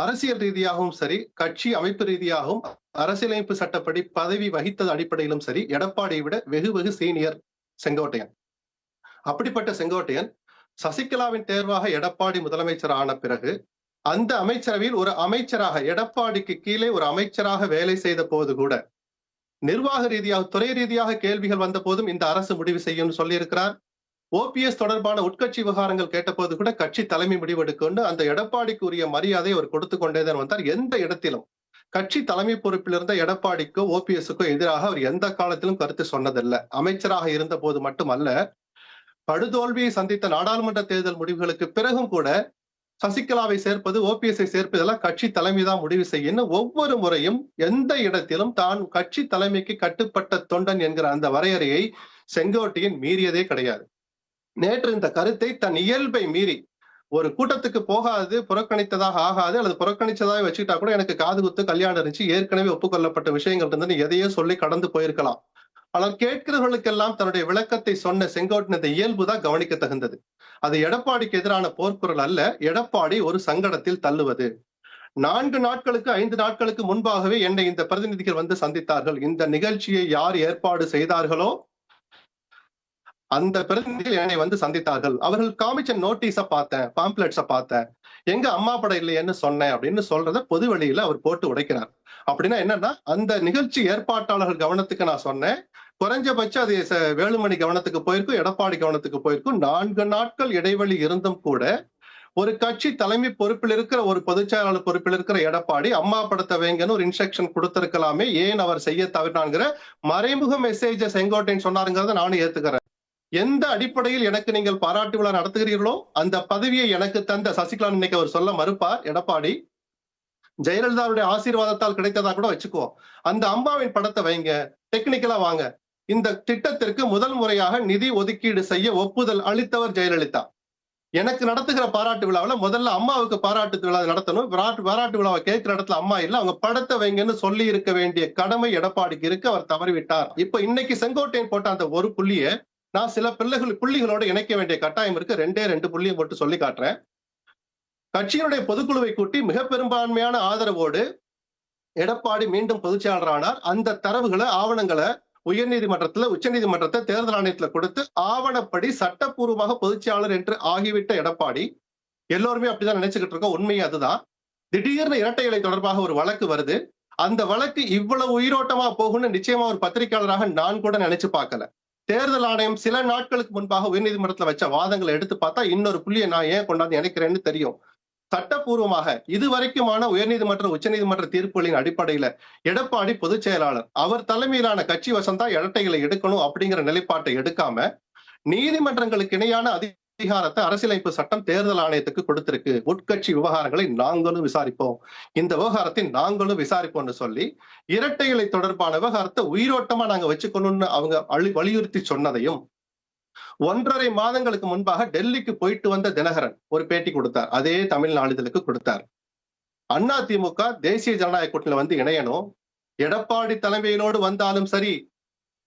அரசியல் ரீதியாகவும் சரி கட்சி அமைப்பு ரீதியாகவும் அரசியலமைப்பு சட்டப்படி பதவி வகித்தது அடிப்படையிலும் சரி எடப்பாடியை விட வெகு வெகு சீனியர் செங்கோட்டையன். அப்படிப்பட்ட செங்கோட்டையன் சசிகலாவின் தேர்வாக எடப்பாடி முதலமைச்சர் ஆன பிறகு அந்த அமைச்சரவையில் ஒரு அமைச்சராக எடப்பாடிக்கு கீழே ஒரு அமைச்சராக வேலை செய்த போது கூட நிர்வாக ரீதியாக துறை ரீதியாக கேள்விகள் வந்த போதும் இந்த அரசு முடிவு செய்யும் சொல்லியிருக்கிறார். ஓபிஎஸ் தொடர்பான உட்கட்சி விவகாரங்கள் கேட்டபோது கூட கட்சி தலைமை முடிவெடுக்கொண்டு அந்த எடப்பாடிக்கு உரிய மரியாதை அவர் கொடுத்து கொண்டேதான் வந்தார். எந்த இடத்திலும். கட்சி தலைமை பொறுப்பில் இருந்த எடப்பாடிக்கோ ஓபிஎஸ்க்கோ எதிராக அவர் எந்த காலத்திலும் கருத்து சொன்னதில்லை. அமைச்சராக இருந்த போது மட்டுமல்ல படுதோல்வியை சந்தித்த நாடாளுமன்ற தேர்தல் முடிவுகளுக்கு பிறகும் கூட சசிகலாவை சேர்ப்பது ஓபிஎஸ்ஐ சேர்ப்பதெல்லாம் கட்சி தலைமை தான் முடிவு செய்யணும் ஒவ்வொரு முறையும் எந்த இடத்திலும் தான் கட்சி தலைமைக்கு கட்டுப்பட்ட தொண்டன் என்கிற அந்த வரையறையை செங்கோட்டையின் மீறியதே கிடையாது. நேற்று இந்த கருத்தை தன் இயல்பை மீறி ஒரு கூட்டத்துக்கு போகாது புறக்கணித்ததாக ஆகாது அல்லது புறக்கணிச்சதாக வச்சுக்கிட்டா கூட எனக்கு காது குத்து கல்யாணம் இருந்துச்சு ஏற்கனவே ஒப்புக்கொள்ளப்பட்ட விஷயங்கள் இருந்து எதையோ சொல்லி கடந்து போயிருக்கலாம். ஆனால் கேட்கிறவர்களுக்கெல்லாம் தன்னுடைய விளக்கத்தை சொன்ன செங்கோட்டின் இந்த இயல்புதான் கவனிக்க தகுந்தது அது எடப்பாடிக்கு எதிரான போர்க்குரல் அல்ல எடப்பாடி ஒரு சங்கடத்தில் தள்ளுவது. நான்கு நாட்களுக்கு ஐந்து நாட்களுக்கு முன்பாகவே என்னை இந்த பிரதிநிதிகள் வந்து சந்தித்தார்கள். இந்த நிகழ்ச்சியை யார் ஏற்பாடு செய்தார்களோ அந்த பிரதிநிதிகள் என்னை வந்து சந்தித்தார்கள். அவர்கள் காமிச்ச நோட்டீஸ பார்த்தேன் பாம்ப்ளெட்ஸ பார்த்தேன். எங்க அம்மா படம் இல்லையேன்னு சொன்னேன் அப்படின்னு சொல்றத பொது வழியில அவர் போட்டு உடைக்கிறார். அப்படின்னா என்னன்னா அந்த நிகழ்ச்சி ஏற்பாட்டாளர்கள் கவனத்துக்கு நான் சொன்னேன். குறைஞ்சபட்சம் அது வேலுமணி கவனத்துக்கு போயிருக்கும் எடப்பாடி கவனத்துக்கு போயிருக்கும். நான்கு நாட்கள் இடைவெளி இருந்தும் கூட ஒரு கட்சி தலைமை பொறுப்பில் இருக்கிற ஒரு பொதுச்செயலாளர் பொறுப்பில் இருக்கிற எடப்பாடி அம்மா படத்தை வைங்கன்னு ஒரு இன்ஸ்ட்ரக்ஷன் கொடுத்திருக்கலாமே ஏன் அவர் செய்ய தவிர்த்தாங்கிற மறைமுக மெசேஜ செங்கோட்டைன்னு சொன்னாருங்கிறத நானும் ஏத்துக்கிறேன். எந்த அடிப்படையில் எனக்கு நீங்கள் பாராட்டு விழா நடத்துகிறீர்களோ அந்த பதவியை எனக்கு தந்த சசிகலா இன்னைக்கு அவர் சொல்ல மறுப்பார். எடப்பாடி ஜெயலலிதாவுடைய ஆசீர்வாதத்தால் கிடைத்ததா கூட வச்சுக்கோ. அந்த அம்மாவின் படத்தை வைங்க டெக்னிக்கலா வாங்க. இந்த திட்டத்திற்கு முதல் முறையாக நிதி ஒதுக்கீடு செய்ய ஒப்புதல் அளித்தவர் ஜெயலலிதா. எனக்கு நடத்துகிற பாராட்டு விழாவில் முதல்ல அம்மாவுக்கு பாராட்டு விழா நடத்தணும். பாராட்டு விழாவை கேட்கிற இடத்துல அம்மா இல்ல அவங்க படத்தை வைங்கன்னு சொல்லி இருக்க வேண்டிய கடமை எடப்பாடிக்கு இருக்கு. அவர் தவறிவிட்டார். இப்ப இன்னைக்கு செங்கோட்டையன் போட்ட அந்த ஒரு புள்ளிய நான் சில பிள்ளைகள் புள்ளிகளோட இணைக்க வேண்டிய கட்டாயம் இருக்கு. ரெண்டே ரெண்டு புள்ளியும் போட்டு சொல்லி காட்டுறேன். கட்சியினுடைய பொதுக்குழுவை கூட்டி மிக பெரும்பான்மையான ஆதரவோடு எடப்பாடி மீண்டும் பொதுச்செயலாளரானார் அந்த தரவுகளை ஆவணங்களை உயர்நீதிமன்றத்துல உச்சநீதிமன்றத்தை தேர்தல் ஆணையத்துல கொடுத்து ஆவணப்படி சட்டப்பூர்வமாக பொதுச்செயலாளர் என்று ஆகிவிட்ட எடப்பாடி எல்லோருமே அப்படிதான் நினைச்சுக்கிட்டு இருக்கோம். உண்மை அதுதான். திடீர்னு இரட்டை இலை தொடர்பாக ஒரு வழக்கு வருது. அந்த வழக்கு இவ்வளவு உயிரோட்டமா போகும்னு நிச்சயமா ஒரு பத்திரிகையாளராக நான் கூட நினைச்சு பார்க்கல. தேர்தல் ஆணையம் சில நாட்களுக்கு முன்பாக உயர்நீதிமன்றத்துல வச்ச வாதங்களை எடுத்து பார்த்தா இன்னொரு புள்ளியை நான் ஏன் கொண்டாந்து நினைக்கிறேன்னு தெரியும். சட்டப்பூர்வமாக இதுவரைக்குமான உயர்நீதிமன்ற உச்சநீதிமன்ற தீர்ப்புகளின் அடிப்படையில எடப்பாடி பொதுச் செயலாளர் அவர் தலைமையிலான கட்சி வசந்தா இரட்டைகளை எடுக்கணும் அப்படிங்கிற நிலைப்பாட்டை எடுக்காம நீதிமன்றங்களுக்கு இணையான அதிகாரத்தை அரசியலமைப்பு சட்டம் தேர்தல் ஆணையத்துக்கு கொடுத்திருக்கு. உட்கட்சி விவகாரங்களை நாங்களும் விசாரிப்போம். இந்த விவகாரத்தை நாங்களும் விசாரிப்போம்னு சொல்லி இரட்டை இலை தொடர்பான விவகாரத்தை உயிரோட்டமா நாங்க வச்சுக்கணும்னு அவங்க வலியுறுத்தி சொன்னதையும் ஒன்றரை மாதங்களுக்கு முன்பாக டெல்லிக்கு போயிட்டு வந்த தினகரன் ஒரு பேட்டி கொடுத்தார். அதே தமிழ் நாளிதழுக்கு கொடுத்தார். அண்ணா திமுக தேசிய ஜனநாயக கூட்டணியில வந்து இணையணும். எடப்பாடி தலைமையிலோடு வந்தாலும் சரி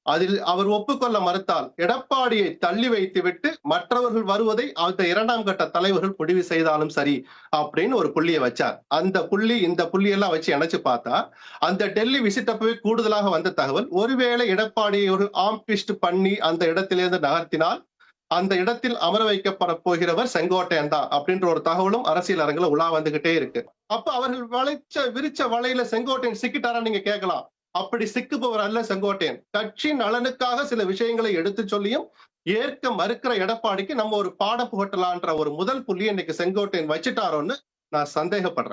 அதில் அவர் ஒப்புக்கொள்ள மறுத்தால் எடப்பாடியை தள்ளி வைத்து விட்டு மற்றவர்கள் வருவதை அந்த இரண்டாம் கட்ட தலைவர்கள் முடிவு செய்தாலும் சரி அப்படின்னு ஒரு புள்ளியை வச்சார். அந்த புள்ளி இந்த புள்ளி எல்லாம் வச்சு இணைச்சு பார்த்தா அந்த டெல்லி விசிட்டப்பவே கூடுதலாக வந்த தகவல் ஒருவேளை எடப்பாடியை ஒரு ஆம்பிஸ்ட் பண்ணி அந்த இடத்திலிருந்து நகர்த்தினால் அந்த இடத்தில் அமர வைக்கப்பட போகிறவர் செங்கோட்டையன் தான் அப்படின்ற ஒரு தகவலும் அரசியல் அரங்குல உலா வந்துகிட்டே இருக்கு. அப்ப அவர்கள் வளைச்ச விரிச்ச வலையில செங்கோட்டையன் சிக்கிட்டாரா நீங்க கேட்கலாம். அப்படி சிக்குபவர் அல்ல செங்கோட்டையன். கட்சி நலனுக்காக சில விஷயங்களை எடுத்து சொல்லியும் ஏற்க மறுக்கிற எடப்பாடிக்கு நம்ம ஒரு பாடம் புகட்டலான்ற ஒரு முதல் புள்ளி இன்னைக்கு செங்கோட்டையன் வச்சுட்டாரோன்னு நான் சந்தேகப்படுறேன்.